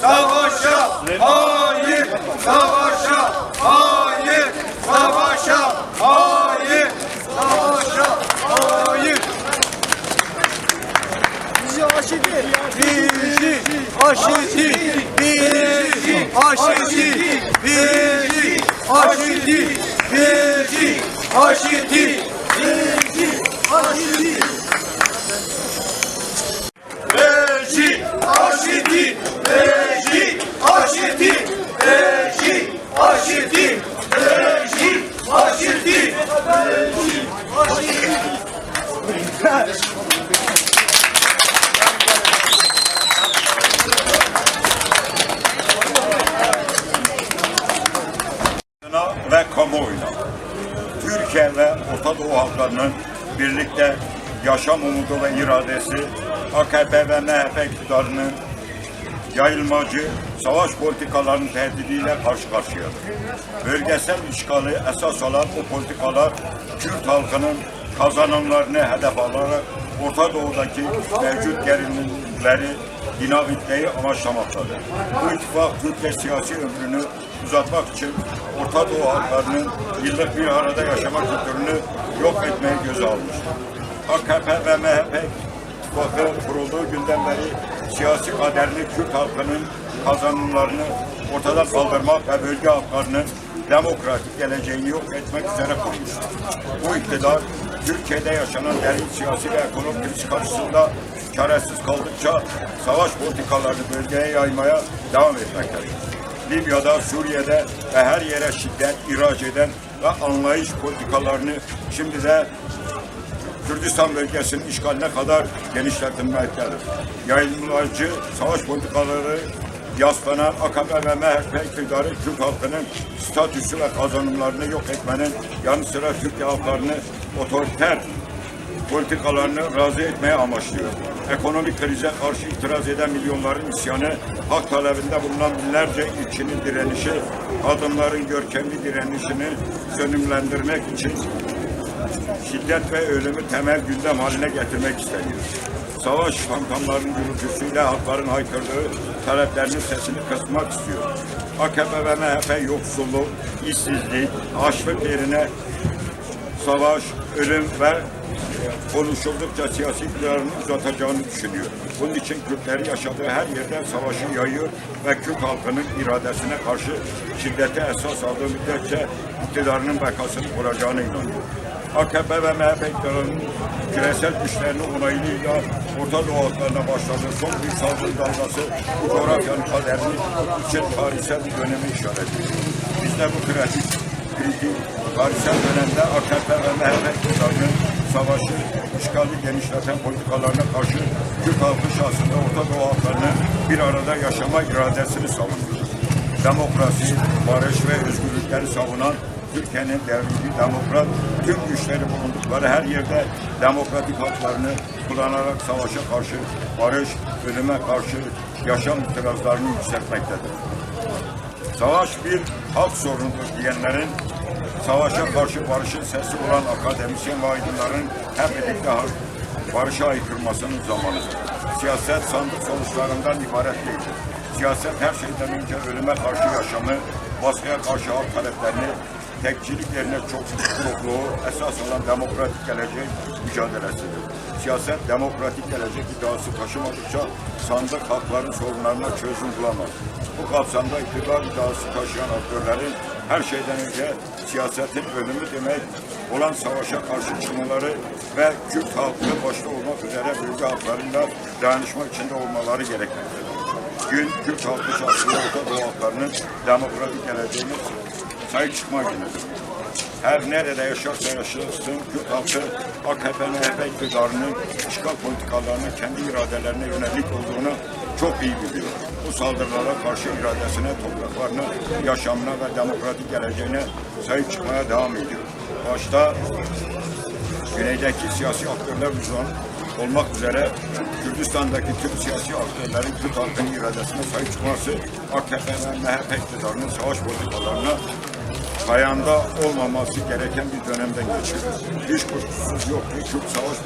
Savaşa hayır, savaşa hayır, savaşa hayır, savaşa hayır. Bizi aşidi. Bizi aşidi, bizi aşidi, bizi aşidi, bizi aşidi, bizi aşidi. Beşik aşidi, birlikte yaşam umudu ve iradesi AKP ve MHP iktidarının yayılmacı savaş politikalarının tehdidiyle karşı karşıyadır. Bölgesel işgali esas alan o politikalar Kürt halkının kazanımlarını hedef alarak Orta Doğu'daki mevcut gerilimleri dinamitleyi amaçlamaktadır. Bu ittifak Türkiye siyasi ömrünü uzatmak için Orta Doğu halklarının yıllık bir arada yaşama kültürünü yok etmeyi göze almıştır. AKP ve MHP ittifakı kurulduğu günden beri siyasi kaderini Kürt halkının kazanımlarını ortadan kaldırmak ve bölge halklarının demokratik geleceğini yok etmek üzere kurmuştur. Bu iktidar Türkiye'de yaşanan derin siyasi ve ekonomik kriz karşısında çaresiz kaldıkça savaş politikalarını bölgeye yaymaya devam etmektedir. Libya'da, Suriye'de ve her yere şiddet ihraç eden ve anlayış politikalarını şimdi de Kürdistan bölgesinin işgaline kadar genişletilmektedir. Yayılmacı savaş politikaları yaslanan AKP ve MHP iktidarı Türk halkının statüsü ve kazanımlarını yok etmenin yanı sıra Türkiye halklarını otoriter politikalarını razı etmeye amaçlıyor. Ekonomik krize karşı itiraz eden milyonların isyanı, hak talebinde bulunan binlerce işçinin direnişi, kadınların görkemli direnişini sönümlendirmek için şiddet ve ölümü temel gündem haline getirmek isteniyor. Savaş fantomlarının gürültüsüyle halkların haykırdığı taleplerinin sesini kısmak istiyor. AKP ve MHP yoksulluk, işsizlik, açlık yerine savaş, ölüm ve konuşuldukça siyasi iktidarını uzatacağını düşünüyor. Bunun için Kürtleri yaşadığı her yerde savaşı yayıyor ve Kürt halkının iradesine karşı şiddete esas aldığı müddetçe iktidarının bekasını kuracağına inanıyor. AKP ve MHP iktidarının küresel güçlerinin onaylığıyla Orta Doğu halklarına başladığı son bir saldırı dalgası bu coğrafyanın kaderini için tarihsel bir dönemi işaret ediyor. Biz de bu kritik, kritik tarihsel dönemde AKP ve MHP iktidarının savaşı, işgali genişleten politikalarına karşı Türk halkı şahsında Orta Doğu halklarının bir arada yaşama iradesini savunuyor. Demokrasi, barış ve özgürlükleri savunan Türkiye'nin devrimci demokrat tüm güçleri bulundukları her yerde demokratik haklarını kullanarak savaşa karşı barış, ölüme karşı yaşam itirazlarını yükseltmektedir. Savaş bir halk sorunudur diyenlerin savaşa karşı barışın sesi olan akademisyen ve aydınların hep birlikte barışa aykırmasının zamanıdır. Siyaset sandık sonuçlarından ibaret değildir. Siyaset her şeyden önce ölüme karşı yaşamı, baskıya karşı halk taleplerini, tekçilik yerine çok grupluğu esas olan demokratik gelecek mücadelesidir. Siyaset demokratik gelecek iddiası taşımadıkça sandık halkların sorunlarına çözüm bulamaz. Bu kapsamda iktidar iddiası taşıyan aktörlerin her şeyden önce siyasetin ölümü demek olan savaşa karşı çıkmaları ve Kürt halkı başta olmak üzere bölge halklarıyla dayanışma içinde olmaları gerekmektedir. Gün Kürt halkı şahsında Orta Doğu halklarının demokratik geleceğine sahip çıkma günüdür. Her nerede yaşarsa yaşasın Kürt halkı AKP MHP iktidarının işgal politikalarının kendi iradelerine yönelik olduğunu çok iyi biliyor. Bu saldırılara karşı iradesine, topraklarına, yaşamına ve demokratik geleceğine sahip çıkmaya devam ediyor. Başta güneydeki siyasi aktörler uzman olmak üzere Kürdistan'daki tüm siyasi aktörlerin Kürt halkının iradesine sahip çıkması AKP ve MHP iktidarının savaş politikalarına ayağında olmaması gereken bir dönemden geçiyoruz. Hiç kuşkusuz yok ki Kürt savaş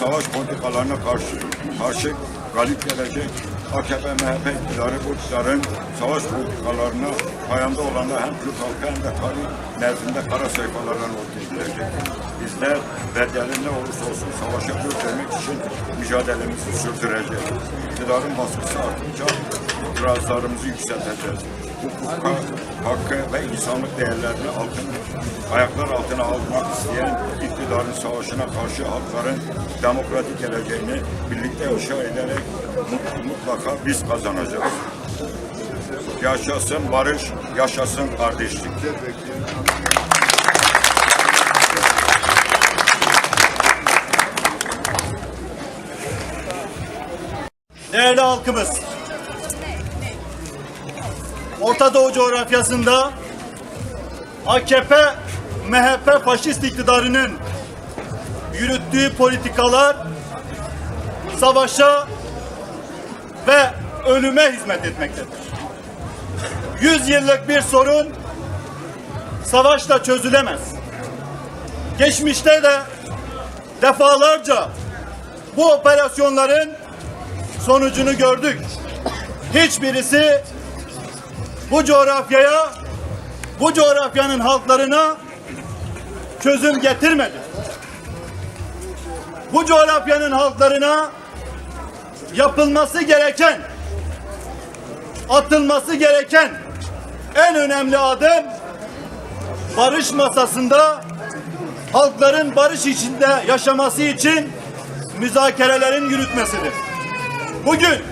savaş politikalarına karşı, karşı galip gelecek AKP, MHP iktidarı bu iktidarın savaş politikalarına payanda olanlar hem Kürt halkı hem de tarih nezdinde kara sayfalardan ortaya girecek. Bizler bedeli ne olursa olsun savaşa demek için mücadelemizi sürdüreceğiz. İktidarın baskısı arttıkça itirazlarımızı yükselteceğiz. Hukuka, hakkı ve insanlık değerlerini altın, ayaklar altına almak isteyen iktidarın savaşına karşı halkların demokratik geleceğini birlikte inşa ederek mut- mutlaka biz kazanacağız. Yaşasın barış, yaşasın kardeşlik. Değerli halkımız, Orta Doğu coğrafyasında AKP, MHP faşist iktidarının yürüttüğü politikalar savaşa ölüme hizmet etmektedir. Yüz yıllık bir sorun savaşla çözülemez. Geçmişte de defalarca bu operasyonların sonucunu gördük. Hiçbirisi bu coğrafyaya, bu coğrafyanın halklarına çözüm getirmedi. Bu coğrafyanın halklarına yapılması gereken, atılması gereken en önemli adım barış masasında halkların barış içinde yaşaması için müzakerelerin yürütmesidir. Bugün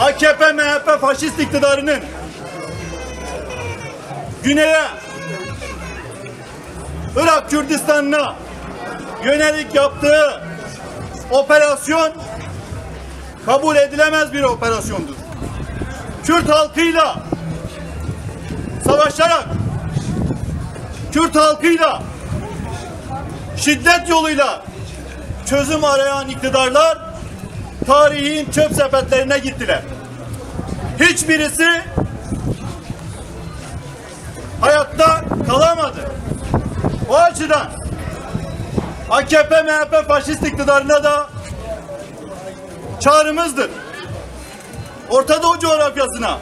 AKP MHP faşist iktidarının güneye Irak Kürdistan'ına yönelik yaptığı operasyon kabul edilemez bir operasyondur. Kürt halkıyla savaşarak Kürt halkıyla şiddet yoluyla çözüm arayan iktidarlar tarihin çöp sepetlerine gittiler. Hiçbirisi hayatta kalamadı. O açıdan AKP MHP faşist iktidarına da çağrımızdır. Orta Doğu coğrafyasına,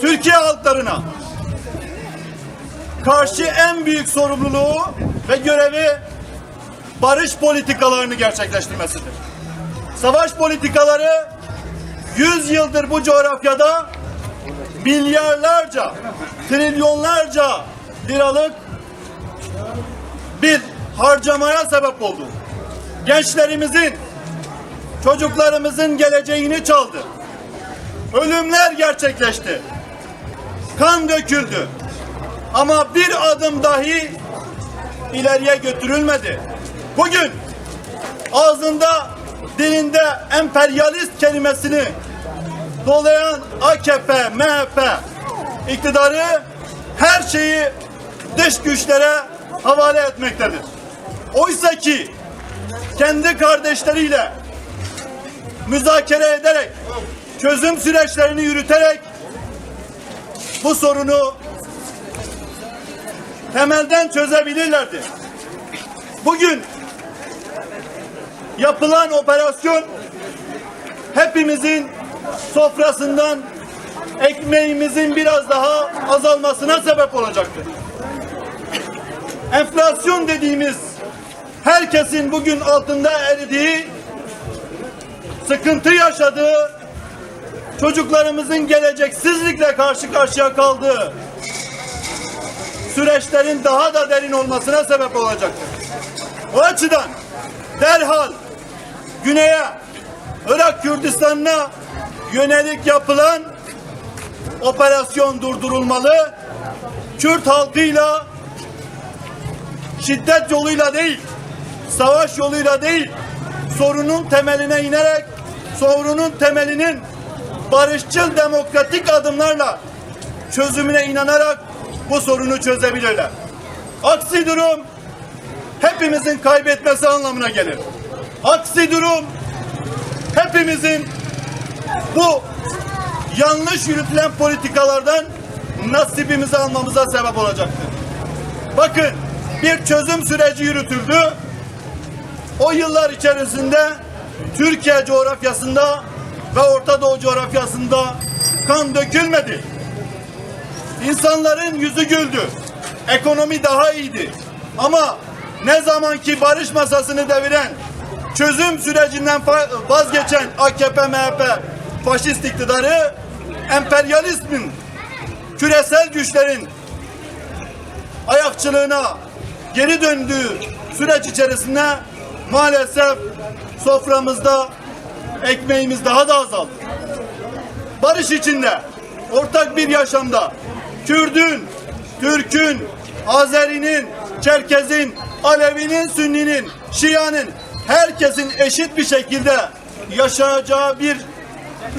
Türkiye halklarına karşı en büyük sorumluluğu ve görevi barış politikalarını gerçekleştirmesidir. Savaş politikaları 100 yıldır bu coğrafyada milyarlarca, trilyonlarca liralık bir harcamaya sebep oldu. Gençlerimizin, çocuklarımızın geleceğini çaldı. Ölümler gerçekleşti. Kan döküldü. Ama bir adım dahi ileriye götürülmedi. Bugün ağzında dilinde emperyalist kelimesini dolayan AKP, MHP iktidarı her şeyi dış güçlere havale etmektedir. Oysa ki kendi kardeşleriyle müzakere ederek, çözüm süreçlerini yürüterek bu sorunu temelden çözebilirlerdi. Bugün yapılan operasyon hepimizin sofrasından ekmeğimizin biraz daha azalmasına sebep olacaktır. Enflasyon dediğimiz herkesin bugün altında eridiği, sıkıntı yaşadığı, çocuklarımızın geleceksizlikle karşı karşıya kaldığı süreçlerin daha da derin olmasına sebep olacaktır. O açıdan derhal güneye, Irak Kürdistan'ına yönelik yapılan operasyon durdurulmalı. Kürt halkıyla şiddet yoluyla değil, savaş yoluyla değil, sorunun temeline inerek, sorunun temelinin barışçıl demokratik adımlarla çözümüne inanarak bu sorunu çözebilirler. Aksi durum hepimizin kaybetmesi anlamına gelir. Aksi durum hepimizin bu yanlış yürütülen politikalardan nasibimizi almamıza sebep olacaktır. Bakın bir çözüm süreci yürütüldü. O yıllar içerisinde Türkiye coğrafyasında ve Orta Doğu coğrafyasında kan dökülmedi. İnsanların yüzü güldü. Ekonomi daha iyiydi. Ama ne zaman ki barış masasını deviren, çözüm sürecinden vazgeçen AKP, MHP, faşist iktidarı, emperyalizmin, küresel güçlerin ayakçılığına geri döndüğü süreç içerisinde maalesef soframızda ekmeğimiz daha da azaldı. Barış içinde, ortak bir yaşamda Kürdün, Türk'ün, Azeri'nin, Çerkez'in, Alevi'nin, Sünni'nin, Şia'nın herkesin eşit bir şekilde yaşayacağı bir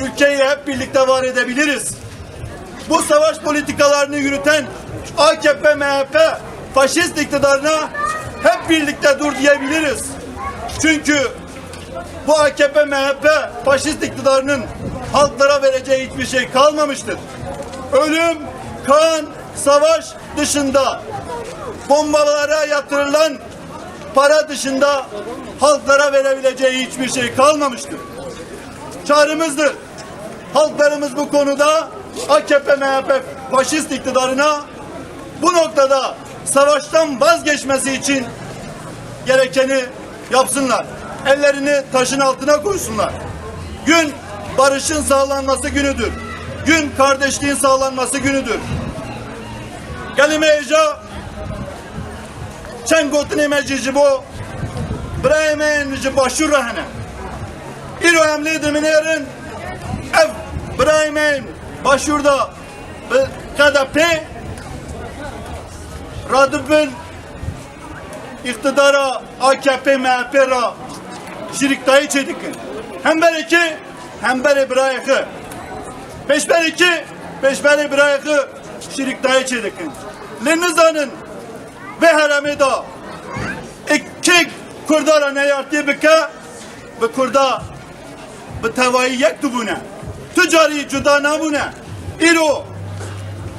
ülkeyi hep birlikte var edebiliriz bu savaş politikalarını yürüten AKP, MHP, faşist iktidarına hep birlikte dur diyebiliriz. Çünkü bu AKP, MHP, faşist iktidarının halklara vereceği hiçbir şey kalmamıştır. Ölüm, kan, savaş dışında bombalara yatırılan para dışında halklara verebileceği hiçbir şey kalmamıştır. Çağrımızdır halklarımız bu konuda AKP, MHP faşist iktidarına bu noktada savaştan vazgeçmesi için gerekeni yapsınlar. Ellerini taşın altına koysunlar. Gün barışın sağlanması günüdür. Gün kardeşliğin sağlanması günüdür. Kelime eca çen gotini mecici bu Bremen ji başur rahne. İro emlidir minerin ev Bremen başurda bi KDP Radıbın iktidara AKP MHP şirikdayı çedikin. Hem bereki hem bere birayıkı. Beş bereki beş bere birayıkı şirikdayı çedikin. Lenizanın ve haramida iki kurdara ne yartı bike ve kurda ve tevayi yek dubune. Ticari cuda nabune. İro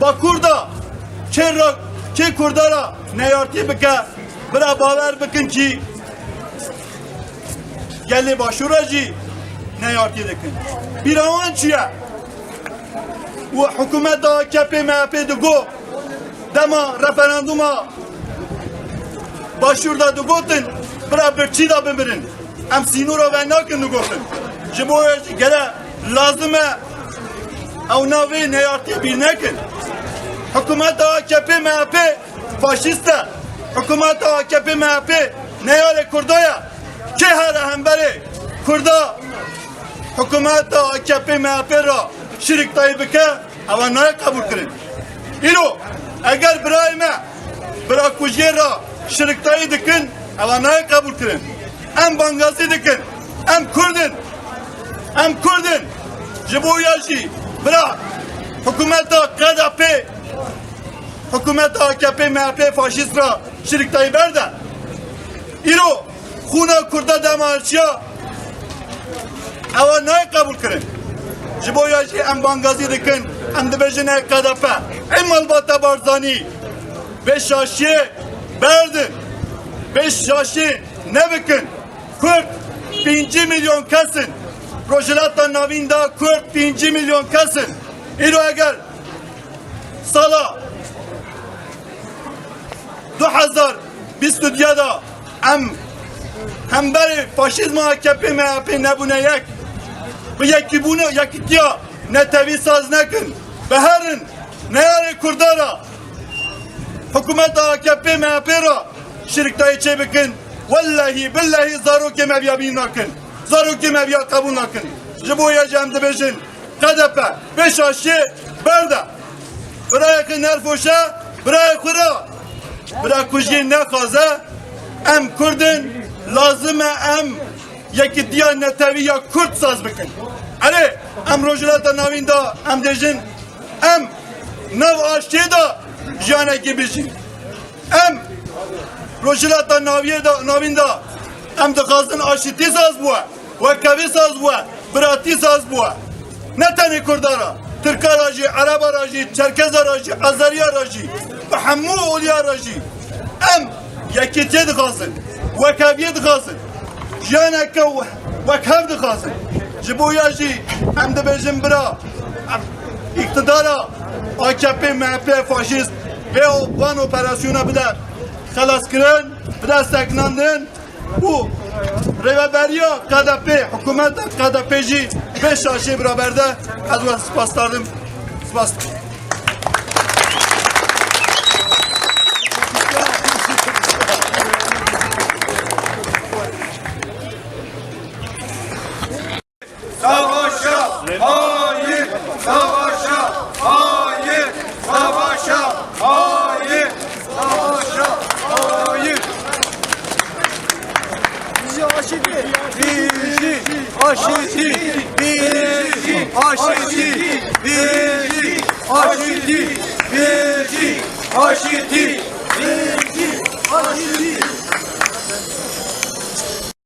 bakurda çerrak ki kurdara ne yartı bike bira baver bikin ki بکن کی گلی باشورا جی نیارتی دکن بیراوان چیه و حکومت دا کپی مهپی دگو دما رفراندوما başvurda dugotin bira birçi da bimirin. Em sinura ve nakin dugotin. Ji bo gele lazım e ew navê neyartî bîr nekin. Hikûmeta AKP MHP faşîst e. Hikûmeta AKP MHP neyarê Kurdaya. Kê here hemberê Kurda hikûmeta AKP MHP ra şirik dayı bike ewa naye kabul kirin. İro eger birayê me bira kujiyê ra şiriktayı dikin ewa naye kabul kirin. Em bangazî dikin. Em Kurdin. Em Kurdin. Ji bo ya jî bira hikûmeta KDP hikûmeta AKP MHP faşîst ra şiriktayı berde. İro xûna Kurda demarçiya ewa naye kabul kirin. Ji bo ya jî em bangazî dikin em dibêjin ey KDP. Ey malbata barzanî ve şaşiye berdin. Beş şaşi ne bikin? 40 binci milyon kesin. Projelata navinda 40 binci milyon kesin. İro eğer sala 2022 da em hem beri faşizm AKP MHP nebune yek? Bu yeki bunu yekitiya ne tevi saz nekin beherin ne yari kurdara? Hükümet AKP MHP ra? Şirktayı çebikin vallahi billahi zaruki mevya bin nakin zaruki mevya kabul nakin jiboya cemdi bejin. KDP beşaşi berda bırakın nerfoşa bırak kura. Bırak kujin ne kaza em kurdin lazım em yeki diya netevi ya kurt saz bikin. Ali em rojulata navinda em dejin em nav aşçı da jane gibişin. Em rojulata naviye da navinda em dixazin aşiti saz bua ve kevi saz bua birati saz bua ne tane kurdara? Türkar rajı, Arap rajı, Çerkez rajı, Azeriya rajı, ve hemmu olya rajı em yekitiye dixazin ve keviye dixazin janeke ve kev dixazin Ji bo ya jî em dibêjin bira iktidara AKP, MHP, faşist ve o van operasyona bile xelas kirin, bile seknandin. Bu reveberiya KDP, hükümet KDP jî beş aşê biraberde ez ve spas dardim. Savaşa hayır, savaşa hayır, savaşa hayır, savaşa hayır. Bizi aşidi, bizi aşidi, bizi aşidi, bizi aşidi, bizi aşidi.